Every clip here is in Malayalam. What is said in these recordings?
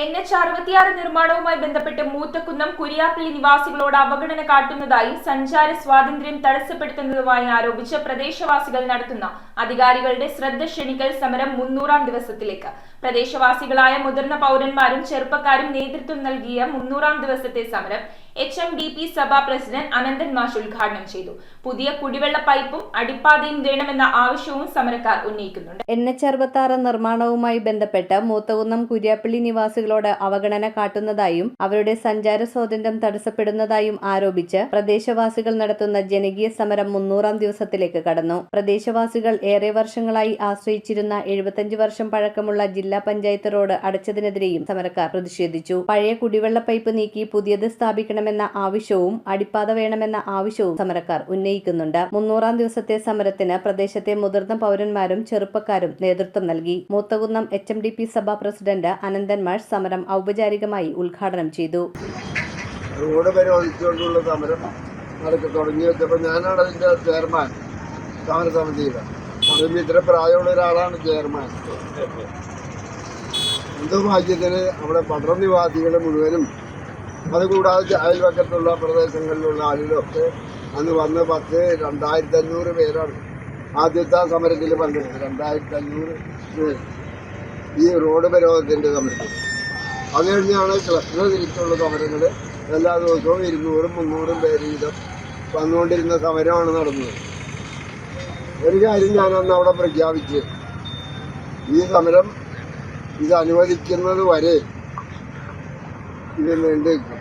എൻ എച്ച് അറുപത്തിയാറ് നിർമ്മാണവുമായി ബന്ധപ്പെട്ട് മൂത്തക്കുന്നം കുരിയാപ്പള്ളി നിവാസികളോട് അവഗണന കാട്ടുന്നതായും സഞ്ചാര സ്വാതന്ത്ര്യം തടസ്സപ്പെടുത്തുന്നതുമായി ആരോപിച്ച് പ്രദേശവാസികൾ നടത്തുന്ന അധികാരികളുടെ ശ്രദ്ധ ക്ഷണിക്കൽ സമരം മുന്നൂറാം ദിവസത്തിലേക്ക്. പ്രദേശവാസികളായ മുതിർന്ന പൗരന്മാരും ചെറുപ്പക്കാരും നേതൃത്വം നൽകിയ മുന്നൂറാം ദിവസത്തെ സമരം എച്ച് എം ഡി പി സഭാ പ്രസിഡന്റ് അനന്തൻ മാഷ് ഉദ്ഘാടനം ചെയ്തു. പുതിയ കുടിവെള്ള പൈപ്പും അടിപ്പാതയും വേണമെന്ന ആവശ്യവും സമരക്കാർ ഉന്നയിക്കുന്നുണ്ട്. എൻ എച്ച് അറുപത്തി നിർമ്മാണവുമായി ബന്ധപ്പെട്ട് മൂത്തകുന്നം കുര്യാപ്പള്ളി നിവാസികളോട് അവഗണന കാട്ടുന്നതായും അവരുടെ സഞ്ചാര സ്വാതന്ത്ര്യം തടസ്സപ്പെടുന്നതായും ആരോപിച്ച് പ്രദേശവാസികൾ നടത്തുന്ന ജനകീയ സമരം മുന്നൂറാം ദിവസത്തിലേക്ക് കടന്നു. പ്രദേശവാസികൾ ഏറെ വർഷങ്ങളായി ആശ്രയിച്ചിരുന്ന എഴുപത്തഞ്ച് വർഷം പഴക്കമുള്ള ജില്ലാ പഞ്ചായത്ത് റോഡ് അടച്ചതിനെതിരെയും സമരക്കാർ പ്രതിഷേധിച്ചു. പഴയ കുടിവെള്ള പൈപ്പ് നീക്കി പുതിയത് സ്ഥാപിക്കണമെന്ന ആവശ്യവും അടിപ്പാത വേണമെന്ന ആവശ്യവും സമരക്കാർ ഉന്നയിക്കുന്നുണ്ട്. മുന്നൂറാം ദിവസത്തെ സമരത്തിന് പ്രദേശത്തെ മുതിർന്ന പൗരന്മാരും ചെറുപ്പക്കാരും നേതൃത്വം നൽകി. Moothakunnam H M D P സഭാ പ്രസിഡന്റ് അനന്തൻ മാഷ് സമരം ഔപചാരികമായി ഉദ്ഘാടനം ചെയ്തു. റോഡ് പരിശോധിച്ചുകൊണ്ടുള്ള സമരം നടക്കി തുടങ്ങി വെച്ചപ്പോൾ ഞാനാണ് അതിന്റെ ചെയർമാൻ. സമരസമിതിയുടെ അതും ഇത്ര പ്രായമുള്ള ഒരാളാണ് ചെയർമാൻ. എന്തോ ഭാഗ്യത്തിന് അവിടെ നിവാസികൾ മുഴുവനും അതുകൂടാതെ അയൽവക്കത്തുള്ള പ്രദേശങ്ങളിലുള്ള ആളുകളൊക്കെ അന്ന് വന്ന് പത്ത് രണ്ടായിരത്തി അഞ്ഞൂറ് പേരാണ് ആദ്യത്തെ സമരത്തിൽ പങ്കെടുത്തത്. രണ്ടായിരത്തി അഞ്ഞൂറ് പേര്. ഈ റോഡ് പരിവഹത്തിന്റെ സമരത്തിൽ അത് കഴിഞ്ഞാണ് ക്ലസ്റ്റർ തിരിച്ചുള്ള സമരങ്ങൾ എല്ലാ ദിവസവും ഇരുന്നൂറും മുന്നൂറും പേര് വീതം വന്നുകൊണ്ടിരുന്ന സമരമാണ് നടന്നത്. ഒരു കാര്യം ഞാൻ അന്ന് അവിടെ പ്രഖ്യാപിച്ച് ഈ സമരം ഇത് അനുവദിക്കുന്നത് വരെ ഇത് നീണ്ടു നിൽക്കും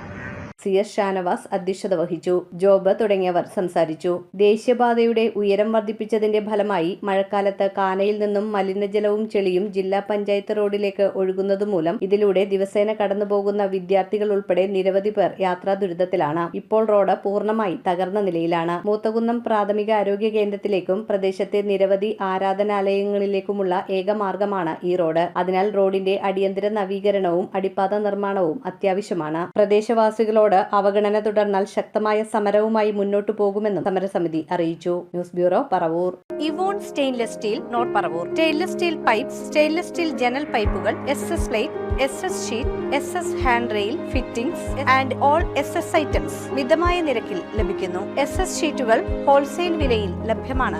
സി എസ് ഷാനവാസ് അധ്യക്ഷത വഹിച്ചു. ജോബ് തുടങ്ങിയവർ സംസാരിച്ചു. ദേശീയപാതയുടെ ഉയരം വർദ്ധിപ്പിച്ചതിന്റെ ഫലമായി മഴക്കാലത്ത് കാനയിൽ നിന്നും മലിനജലവും ചെളിയും ജില്ലാ പഞ്ചായത്ത് റോഡിലേക്ക് ഒഴുകുന്നതുമൂലം ഇതിലൂടെ ദിവസേന കടന്നുപോകുന്ന വിദ്യാർത്ഥികൾ ഉൾപ്പെടെ നിരവധി പേർ യാത്രാ ദുരിതത്തിലാണ്. ഇപ്പോൾ റോഡ് പൂർണമായി തകർന്ന നിലയിലാണ്. മൂത്തകുന്നം പ്രാഥമിക ആരോഗ്യ കേന്ദ്രത്തിലേക്കും പ്രദേശത്തെ നിരവധി ആരാധനാലയങ്ങളിലേക്കുമുള്ള ഏക മാർഗമാണ് ഈ റോഡ്. അതിനാൽ റോഡിന്റെ അടിയന്തര നവീകരണവും അടിപ്പാത നിർമ്മാണവും അത്യാവശ്യമാണ്. പ്രദേശവാസികളോട് അവഗണന തുടർന്നാൽ ശക്തമായ സമരവുമായി മുന്നോട്ടു പോകുമെന്നും സമരസമിതി അറിയിച്ചു. News bureau Paravur. Evon stainless steel north Paravur. Stainless steel pipes stainless steel ജനൽ പൈപ്പുകൾ S S plate S S sheet S S handrail fittings and all S S items മിതമായ നിരക്കിൽ ലഭിക്കുന്നു. എസ് എസ് ഷീറ്റുകൾ ഹോൾസെയിൽ വിലയിൽ ലഭ്യമാണ്.